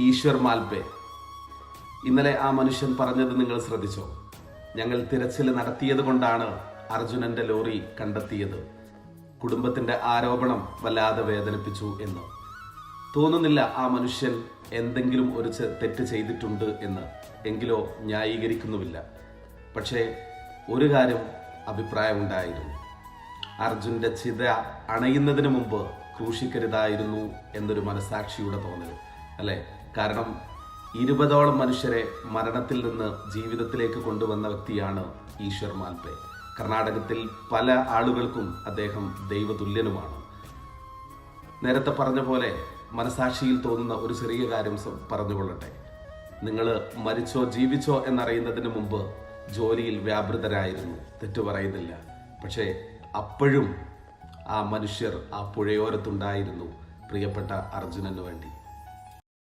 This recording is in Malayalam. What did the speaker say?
ഈശ്വർ മാൽപേ. ഇന്നലെ ആ മനുഷ്യൻ പറഞ്ഞത് നിങ്ങൾ ശ്രദ്ധിച്ചോ? ഞങ്ങൾ തിരച്ചിൽ നടത്തിയത് കൊണ്ടാണ് അർജുനന്റെ ലോറി കണ്ടെത്തിയത്. കുടുംബത്തിന്റെ ആരോപണം വല്ലാതെ വേദനിപ്പിച്ചു എന്ന്. തോന്നുന്നില്ല ആ മനുഷ്യൻ എന്തെങ്കിലും ഒരു തെറ്റ് ചെയ്തിട്ടുണ്ട് എന്ന്. എങ്കിലോ ന്യായീകരിക്കുന്നുമില്ല. പക്ഷേ ഒരു കാര്യം അഭിപ്രായമുണ്ടായിരുന്നു. അർജുന്റെ ചിത അണയുന്നതിന് മുമ്പ് ക്രൂശിക്കരുതായിരുന്നു എന്നൊരു മനസാക്ഷിയുടെ തോന്നൽ അല്ലെ? കാരണം ഇരുപതോളം മനുഷ്യരെ മരണത്തിൽ നിന്ന് ജീവിതത്തിലേക്ക് കൊണ്ടുവന്ന വ്യക്തിയാണ് ഈശ്വർ മാൽപേ. കർണാടകത്തിൽ പല ആളുകൾക്കും അദ്ദേഹം ദൈവതുല്യനുമാണ്. നേരത്തെ പറഞ്ഞ പോലെ മനസാക്ഷിയിൽ തോന്നുന്ന ഒരു ചെറിയ കാര്യം പറഞ്ഞുകൊള്ളട്ടെ. നിങ്ങൾ മരിച്ചോ ജീവിച്ചോ എന്നറിയുന്നതിന് മുമ്പ് ജോലിയിൽ വ്യാപൃതരായിരുന്നു. തെറ്റു പറയുന്നില്ല. പക്ഷേ അപ്പോഴും ആ മനുഷ്യർ ആ പുഴയോരത്തുണ്ടായിരുന്നു പ്രിയപ്പെട്ട അർജുനന് വേണ്ടി.